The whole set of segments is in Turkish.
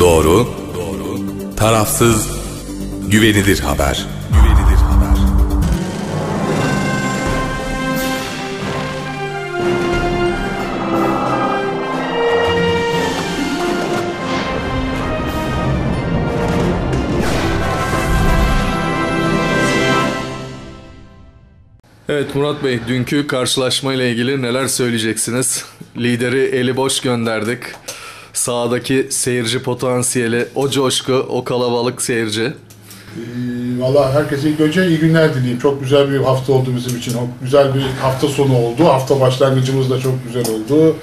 Doğru, tarafsız, güvenilir haber. Güvenilir haber. Evet Murat Bey, dünkü karşılaşma ile ilgili neler söyleyeceksiniz? Lideri eli boş gönderdik. Sahadaki seyirci potansiyeli, o coşku, o kalabalık seyirci. Ee, Valla herkese ilk önce iyi günler dileyim. Çok güzel bir hafta oldu bizim için. Güzel bir hafta sonu oldu. Hafta başlangıcımız da çok güzel oldu.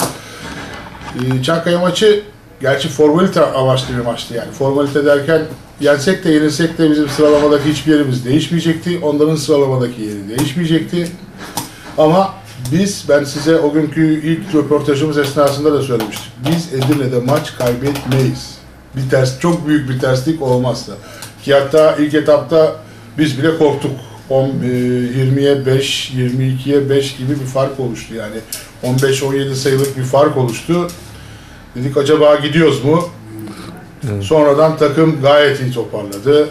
Ee, Çankaya maçı gerçi formalite amaçlı bir maçtı yani. Formalite derken yensek de yenilsek de bizim sıralamadaki hiçbir yerimiz değişmeyecekti. Onların sıralamadaki yeri değişmeyecekti. Ama biz, ben size o günkü ilk röportajımız esnasında da söylemiştim. Biz Edirne'de maç kaybetmeyiz. Bir ters, çok büyük bir terslik olmazsa. Ki hatta ilk etapta biz bile korktuk. 10, e, 20'ye 5, 22'ye 5 gibi bir fark oluştu yani. 15-17 sayılık bir fark oluştu. Dedik acaba gidiyoruz mu? Sonradan takım gayet iyi toparladı.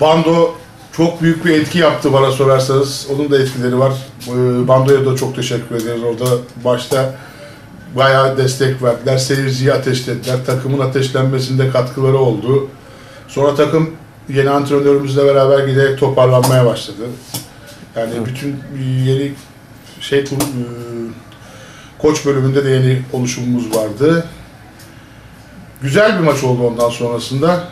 Bando çok büyük bir etki yaptı bana sorarsanız. Onun da etkileri var. Ee, Bando'ya da çok teşekkür ederiz. Orada başta bayağı destek verdiler. Seyirciyi ateşlediler. Takımın ateşlenmesinde katkıları oldu. Sonra takım yeni antrenörümüzle beraber giderek toparlanmaya başladı. Yani bütün yeni şey e, koç bölümünde de yeni oluşumumuz vardı. Güzel bir maç oldu ondan sonrasında.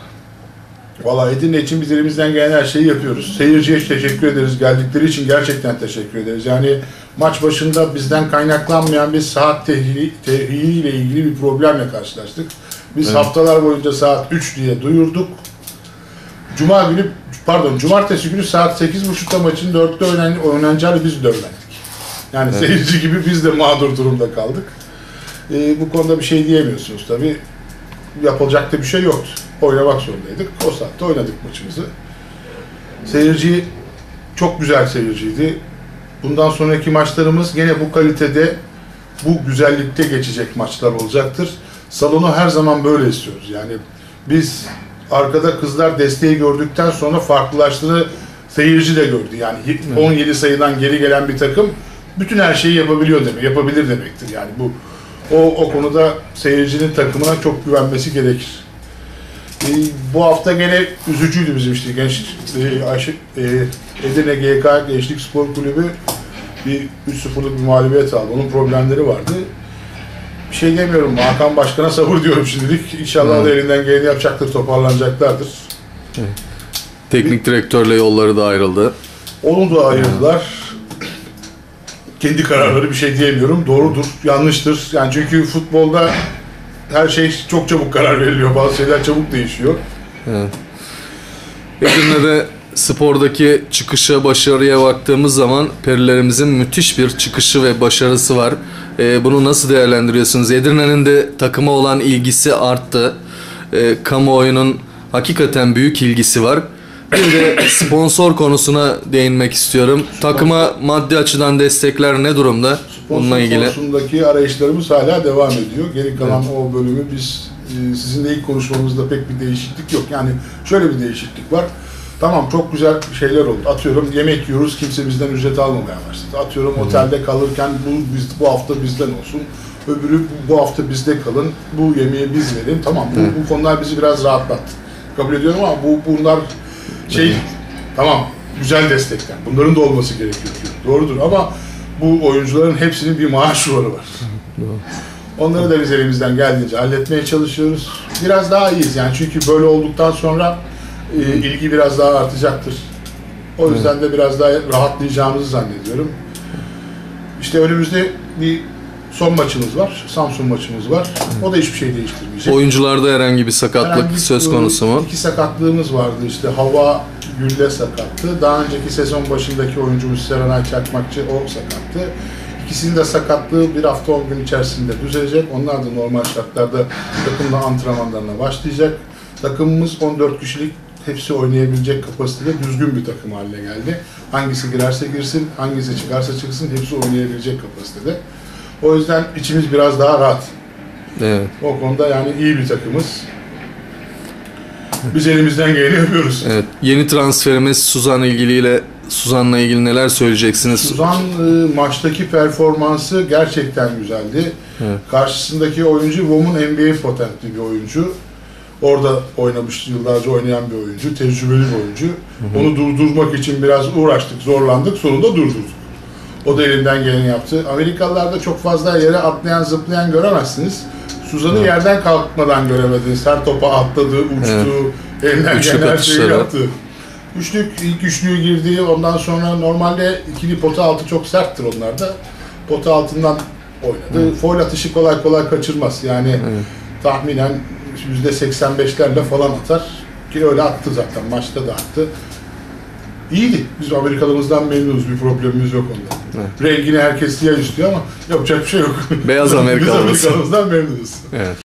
Valla Edirne için biz elimizden gelen her şeyi yapıyoruz. Seyirciye teşekkür ederiz. Geldikleri için gerçekten teşekkür ederiz. Yani maç başında bizden kaynaklanmayan bir saat tehliği ile ilgili bir problemle karşılaştık. Biz Evet. haftalar boyunca saat 3 diye duyurduk. Cuma günü, pardon cumartesi günü saat 8.30'da maçın 4'te oynan, oynanacağını biz de öğrendik. Yani Evet. seyirci gibi biz de mağdur durumda kaldık. Ee, bu konuda bir şey diyemiyorsunuz tabii. Yapılacak da bir şey yoktu. Oynamak zorundaydık. O saatte oynadık maçımızı. Seyirci çok güzel seyirciydi. Bundan sonraki maçlarımız gene bu kalitede, bu güzellikte geçecek maçlar olacaktır. Salonu her zaman böyle istiyoruz. Yani biz arkada kızlar desteği gördükten sonra farklılaştığını seyirci de gördü. Yani 17 sayıdan geri gelen bir takım bütün her şeyi yapabiliyor demek, yapabilir demektir. Yani bu o, o konuda seyircinin takımına çok güvenmesi gerekir. Ee, bu hafta gene üzücüydü bizim işte genç e, Ayşe- e, Edirne GK Gençlik Spor Kulübü bir 3-0'lık bir mağlubiyet aldı. Onun problemleri vardı. Bir şey demiyorum. Hakan Başkan'a sabır diyorum şimdilik. İnşallah o da elinden geleni yapacaktır, toparlanacaklardır. Teknik direktörle yolları da ayrıldı. Onu da ayırdılar. Kendi kararları bir şey diyemiyorum. Doğrudur, yanlıştır. Yani çünkü futbolda her şey çok çabuk karar veriliyor. Bazı şeyler çabuk değişiyor. Edirne'de spordaki çıkışa, başarıya baktığımız zaman perilerimizin müthiş bir çıkışı ve başarısı var. Ee, bunu nasıl değerlendiriyorsunuz? Edirne'nin de takıma olan ilgisi arttı. Ee, kamuoyunun hakikaten büyük ilgisi var. Bir de sponsor konusuna değinmek istiyorum. Takıma maddi açıdan destekler ne durumda? Bununla Sponsor ilgili. konusundaki arayışlarımız hala devam ediyor. Geri kalan o bölümü biz e, sizinle ilk konuşmamızda pek bir değişiklik yok. Yani şöyle bir değişiklik var. Tamam çok güzel şeyler oldu. Atıyorum yemek yiyoruz kimse bizden ücret almamaya başladı. Atıyorum otelde kalırken bu biz, bu hafta bizden olsun. Öbürü bu hafta bizde kalın. Bu yemeği biz verin. Tamam bu, bu konular bizi biraz rahatlattı. Kabul ediyorum ama bu bunlar şey tamam güzel destekler. Bunların da olması gerekiyor. Doğrudur ama bu oyuncuların hepsinin bir maaş duvarı var. Onları da biz elimizden geldiğince halletmeye çalışıyoruz. Biraz daha iyiyiz yani çünkü böyle olduktan sonra e, ilgi biraz daha artacaktır. O yüzden de biraz daha rahatlayacağımızı zannediyorum. İşte önümüzde bir son maçımız var. Samsun maçımız var. O da hiçbir şey değiştirmeyecek. Oyuncularda herhangi bir sakatlık Herhangi söz konusu mu? İki sakatlığımız vardı işte. Hava Gülle sakattı. Daha önceki sezon başındaki oyuncumuz Serenay Çakmakçı o sakattı. İkisinin de sakatlığı bir hafta 10 gün içerisinde düzelecek. Onlar da normal şartlarda takımla antrenmanlarına başlayacak. Takımımız 14 kişilik hepsi oynayabilecek kapasitede düzgün bir takım haline geldi. Hangisi girerse girsin, hangisi çıkarsa çıksın hepsi oynayabilecek kapasitede. O yüzden içimiz biraz daha rahat. Evet. O konuda yani iyi bir takımız. Biz elimizden geleni yapıyoruz. Evet. Yeni transferimiz Suzan ilgiliyle Suzan'la ilgili neler söyleyeceksiniz? Suzan e, maçtaki performansı gerçekten güzeldi. Evet. Karşısındaki oyuncu Rom'un NBA patentli bir oyuncu. Orada oynamış, yıllarca oynayan bir oyuncu, tecrübeli bir oyuncu. Onu durdurmak için biraz uğraştık, zorlandık, sonunda durdurduk. O da elinden geleni yaptı. Amerikalılarda çok fazla yere atlayan, zıplayan göremezsiniz. Suzan'ı yerden kalkmadan göremediniz. Her topa atladı, uçtu, elinden Üçlük gelen her şeyi yaptı. Üçlük, ilk üçlüğü girdi. Ondan sonra normalde ikili pota altı çok serttir onlarda. Pota altından oynadı. Foul atışı kolay kolay kaçırmaz. Yani tahminen %85'lerle falan atar. Ki öyle attı zaten. Maçta da attı. İyiydi. Biz Amerikalılarımızdan memnunuz. Bir problemimiz yok onda. Rengini herkes siyah istiyor ama yapacak bir şey yok. Beyaz Biz Amerikalımız. Amerikalımızdan memnunuz. Evet.